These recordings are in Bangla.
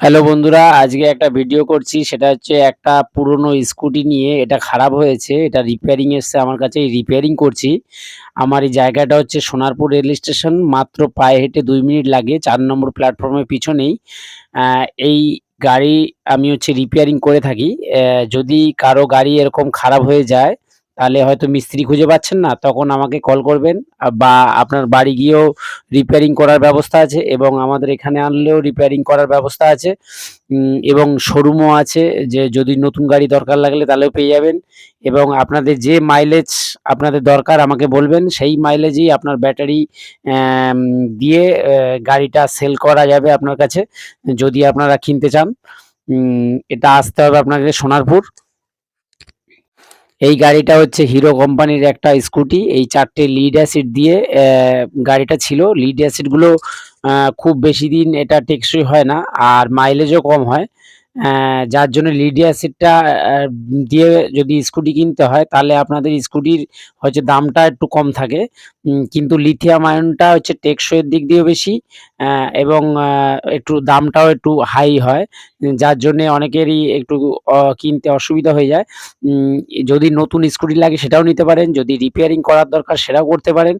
হ্যালো বন্ধুরা, আজকে একটা ভিডিও করছি। সেটা হচ্ছে একটা পুরনো স্কুটি নিয়ে। এটা খারাপ হয়েছে, এটা রিপেয়ারিং এসছে আমার কাছে রিপেয়ারিং করছি। আমার এই জায়গাটা হচ্ছে সোনারপুর রেল স্টেশন, মাত্র পায়ে হেঁটে দুই মিনিট লাগে, চার নম্বর প্ল্যাটফর্মের পিছনেই। এই গাড়ি আমি হচ্ছে রিপেয়ারিং করে থাকি। যদি কারও গাড়ি এরকম খারাপ হয়ে যায় তাহলে হয়তো মিস্ত্রি খুঁজে পাচ্ছেন না, তখন আমাকে কল করবেন বা আপনার বাড়ি গিয়েও রিপেয়ারিং করার ব্যবস্থা আছে এবং আমাদের এখানে আনলেও রিপেয়ারিং করার ব্যবস্থা আছে। এবং শোরুমও আছে যে যদি নতুন গাড়ি দরকার লাগলে তাহলেও পেয়ে যাবেন। এবং আপনাদের যে মাইলেজ আপনাদের দরকার আমাকে বলবেন, সেই মাইলেজেই আপনার ব্যাটারি দিয়ে গাড়িটা সেল করা যাবে আপনার কাছে, যদি আপনারা কিনতে চান। এটা আসতে হবে আপনাকে সোনারপুর। এই গাড়িটা হচ্ছে হিরো কোম্পানির একটা স্কুটি। এই চারটে লিড অ্যাসিড দিয়ে গাড়িটা ছিল। লিড অ্যাসিডগুলো খুব বেশি দিন এটা টেকসই হয় না, আর মাইলেজও কম হয়। যার জন্য লিড অ্যাসিডটা দিয়ে যদি স্কুটি কিনতে হয়, তাহলে আপনাদের স্কুটির হচ্ছে দামটা একটু কম থাকে। কিন্তু লিথিয়াম আয়নটা হচ্ছে টেকসইয়ের দিক দিয়েও বেশি এবং একটু দামটাও একটু হাই হয় যার জন্যে অনেকেরই একটু কিনতে অসুবিধা হয়ে যায়। যদি নতুন স্কুটি লাগে সেটাও নিতে পারেন, যদি রিপেয়ারিং করার দরকার সেটাও করতে পারেন।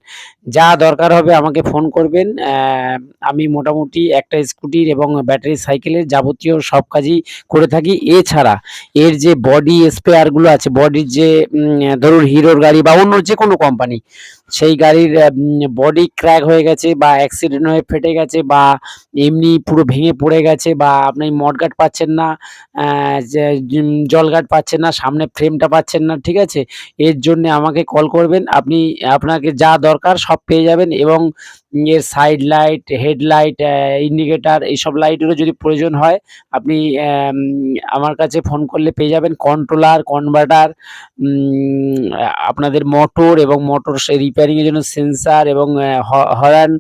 যা দরকার হবে আমাকে ফোন করবেন। আমি মোটামুটি একটা স্কুটির এবং ব্যাটারি সাইকেলের যাবতীয় সব কাজই করে থাকি। এছাড়া এর যে বডি স্পেয়ারগুলো আছে বডির যে ধরুন হিরোর গাড়ি বা অন্য যে কোনো কোম্পানি সেই গাড়ির বডি ক্র্যাক হয়ে গেছে বা অ্যাক্সিডেন্ট হয়ে ফেটে গেছে বা এমনি পুরো ভেঙে পড়ে গেছে বা আপনি মডগার্ড পাচ্ছেন না জলগার্ড পাচ্ছেন না, সামনে ফ্রেমটা পাচ্ছেন না, ঠিক আছে? এর জন্য আমাকে কল করবেন। আপনি, আপনাকে যা দরকার সব পেয়ে যাবেন এবং এর সাইড লাইট হেডলাইট ইন্ডিকেটার এইসব লাইটেরও যদি প্রয়োজন হয়, আপনি আমার কাছে ফোন করলে পেয়ে যাবেন কন্ট্রোলার কনভার্টার আপনাদের মোটর এবং মোটর রিপেয়ারিংয়ের জন্য সেন্সার এবং হরান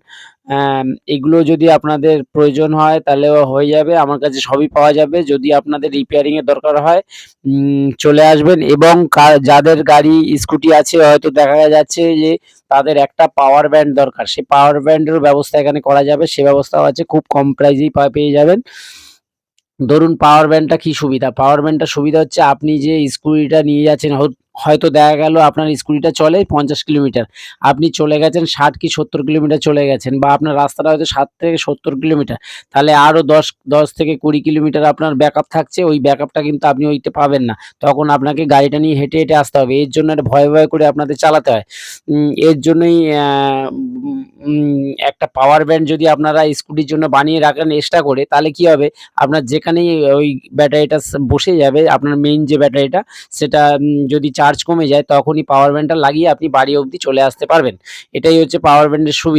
এগুলো যদি আপনাদের প্রয়োজন হয় তাহলেও হয়ে যাবে। আমার কাছে সবই পাওয়া যাবে। যদি আপনাদের রিপেয়ারিং এর দরকার হয় চলে আসবেন এবং যাদের গাড়ি স্কুটি আছে, হয়তো দেখা যাচ্ছে যে তাদের একটা পাওয়ার ব্যান্ড দরকার। সেই পাওয়ার ব্যান্ডের ব্যবস্থা এখানে করা যাবে। সে ব্যবস্থাও আছে। খুব কম প্রাইজেই পেয়ে যাবেন। ধরুন পাওয়ার ব্যান্ডটা কি সুবিধা? পাওয়ার ব্যান্ডটা সুবিধা হচ্ছে আপনি যে স্কুটিটা নিয়ে যাচ্ছেন হয়তো দেখা গেল আপনার স্কুটিটা চলে পঞ্চাশ কিলোমিটার। আপনি চলে গেছেন ষাট কি সত্তর কিলোমিটার চলে গেছেন বা আপনার রাস্তাটা হয়তো ষাট থেকে সত্তর কিলোমিটার। তাহলে আরও দশ দশ থেকে কুড়ি কিলোমিটার আপনার ব্যাকআপ থাকছে, ওই ব্যাকআপটা কিন্তু আপনি ওইতে পাবেন না। তখন আপনাকে গাড়িটা নিয়ে হেঁটে হেঁটে আসতে হবে। এর জন্য একটা ভয়ে ভয়ে করে আপনাদের চালাতে হয়। এর জন্যই একটা পাওয়ার ব্যান্ড যদি আপনারা স্কুটির জন্য বানিয়ে রাখেন এক্সট্রা করে, তাহলে কি হবে? আপনার যেখানেই ওই ব্যাটারিটা বসে যাবে, আপনার মেইন যে ব্যাটারিটা সেটা যদি চার্জ কমে যায়, তখনই পাওয়ার ব্যান্ডটা লাগিয়ে আপনি বাড়ি অবধি চলে আসতে পারবেন। এটাই হচ্ছে পাওয়ার ব্যান্ডের সুবিধা।